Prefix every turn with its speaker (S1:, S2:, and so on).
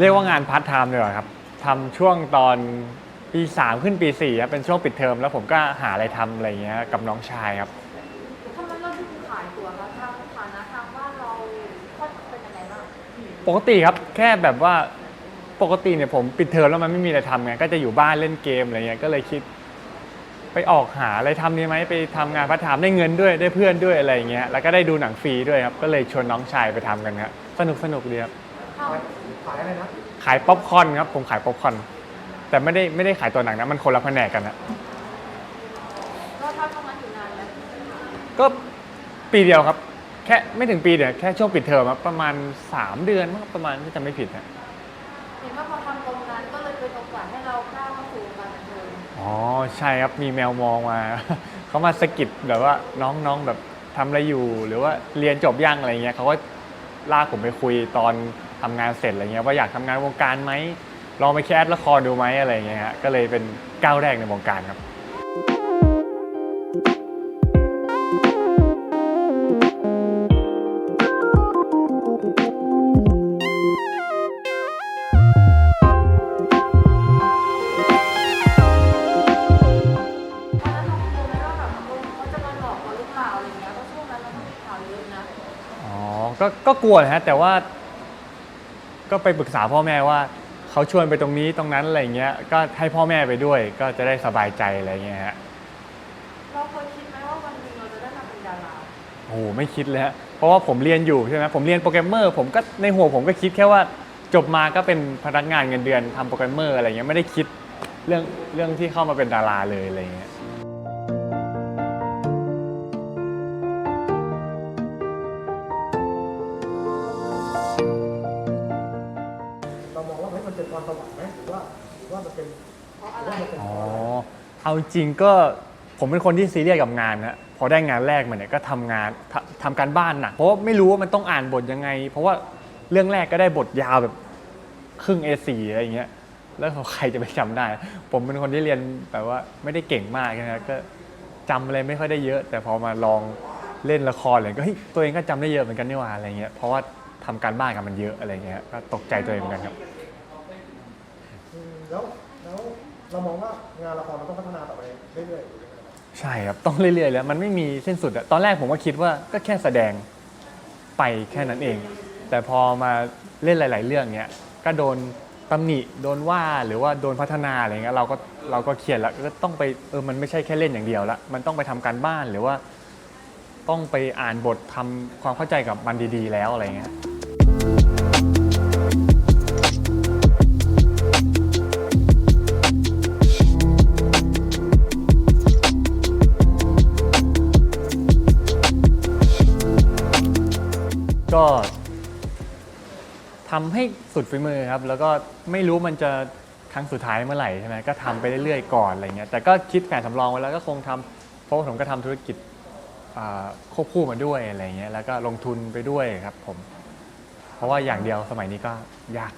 S1: เรียกว่างานพาร์ทไทม์เลยเหรอครับทำช่วงตอนปี3ขึ้นปี4ครับเป็นช่วงปิดเทอมแล้วผมก็หาอะไรทำอะไรเงี้ยกับน้องชายครับ
S2: ทำไมเราถึงขายตัวคะทางฐานะทางบ้านเราค่อนเป็นยังไงบ้าง
S1: ปกติครับแค่แบบว่าปกติเนี่ยผมปิดเทอมแล้วมันไม่มีอะไรทำไงก็จะอยู่บ้านเล่นเกมอะไรเงี้ยก็เลยคิด ไปออกหาอะไรทำดีไหมไปทำงานพาร์ทไทม์ได้เงินด้วยได้เพื่อนด้วยอะไรเงี้ยแล้วก็ได้ดูหนังฟรีด้วยครับก็เลยชวนน้องชายไปทำกันครับสนุกสนุกดีครับ
S2: ทำ
S3: ขายอะไรนะ
S1: ขายป๊อปคอร์นครับผมขายป๊อปคอร์นแต่ไม่ได้ไม่ได้ขายตัวหนังนะมันคนละแผนกกันนะ
S2: เราทำตรงนั้นอยู่นานไหม
S1: ก็ปีเดียวครับ แค่ไม่ถึงปีเดียวแค่ช่วงปิดเทอมครับประมาณ 3 เดือนมั้งประมาณที่จะไม่ผิดนะ
S2: เห็นว่าพอทำตรงนั้นก็เลยเป็นโอกาสให้เราก้าวเข้าสู่วงการบันเทิง
S1: อ๋อใช่ครับมีแมวมองมา เขามาสะกิดแบบว่าน้องๆแบบทำอะไรอยู่ หรือว่าเรียนจบยังอะไรเงี้ยเขาก็ลากผมไปคุยตอน ทำงานเสร็จอะไรเงี้ยว่าอยากทำงานวงการไหมลองไปแคสละครดูไหมอะไรเงี้ยฮะก็เลยเป็นก้าวแรกในวงการครับ
S2: ตอนนั้นเรากลัวไหมว่าแบบเออเขาจะมาหลอกเราหรือเปล่าอะไรอย่างเงี้ยเพราะช่วงนั้นเราก็มีข่าวเยอะนะ
S1: อ๋อก็ก็กลัวนะฮะแต่ว่า ก็ไปปรึกษาพ่อแม่ว่าเขาชวนไปตรงนี้ตรงนั้นอะไรเงี้ย ก็ให้พ่อแม่ไปด้วย ก็จะได้สบายใจอะไรเงี้ยฮะ
S2: เราเคยคิดไหมว่าวันหนึ่งเราจะได้มาเป็นดารา
S1: โอ้โหไม่คิดเลยฮะเพราะว่าผมเรียนอยู่ใช่ไหมผมเรียนโปรแกรมเมอร์ผมก็ในหัวผมก็คิดแค่ว่าจบมาก็เป็นพนักงานเงินเดือนทำโปรแกรมเมอร์อะไรเงี้ยไม่ได้คิดเรื่องเรื่องที่เข้ามาเป็นดาราเลยอะไรเงี้ย
S3: ว่าเฮ้ยมันเป็นความสวรรค์ไหมหรือว่าหรือว่ามันเป็น
S2: เพราะ
S3: ห
S2: อะ
S3: รือ
S2: ไร
S3: ว่ามันเป็น
S1: อ๋อ เอาจริงก็ผมเป็นคนที่ซีเรียสกับงานนะพอได้งานแรกมาเนี่ยก็ทำงานทำทำการบ้านหนักเพราะว่าไม่รู้ว่ามันต้องอ่านบทยังไง เพราะว่าเรื่องแรกก็ได้บทยาวแบบครึ่ง A4 อะไรอย่างเงี้ย แล้วใครจะไปจำได้ ผมเป็นคนที่เรียนแบบว่าไม่ได้เก่งมากนะก็จำอะไรไม่ค่อยได้เยอะ แต่พอมาลองเล่นละครอะไรก็เฮ้ยตัวเองก็จำได้เยอะเหมือนกันนี่หว่าอะไรเงี้ยเพราะว่าทำการบ้านกับมันเยอะอะไรเงี้ยก็ตกใจตัวเองเหมือนกันครับ
S3: อืม แล้วแล้วเรามองว่างานละครมันต้องพัฒนาต่อไปเรื่อยๆอยังไงครับ
S1: ใช่ครับ ต้องเรื่อยๆแล้วมันไม่มีสิ้นสุดอะตอนแรกผมก็คิดว่าก็แค่แสดงไปแค่นั้นเอง แต่พอมาเล่นหลาย ๆ เรื่องเนี้ยก็โดนตำหนิโดนว่าหรือว่าโดนพัฒนาอะไรเงี้ยเราก็เราก็เครียดล้วก็ต้องไปเออมันไม่ใช่แค่เล่นอย่างเดียวละมันต้องไปทำการบ้านหรือว่า ต้องไปอ่านบททำความเข้าใจกับมันดี ๆ แล้วอะไรเงี้ย ก็ทำให้สุดฝีมือครับ แล้วก็ไม่รู้มันจะครั้งสุดท้ายเมื่อไหร่ใช่ไหมก็ทำไปเรื่อยๆก่อนอะไรเงี้ยแต่ก็คิดแผนสำรองไว้แล้วก็คงทำเพราะว่าผมก็ทำธุรกิจอ่าควบคู่มาด้วยอะไรเงี้ยแล้วก็ลงทุนไปด้วยครับผม เพราะว่าอย่างเดียวสมัยนี้ก็ยาก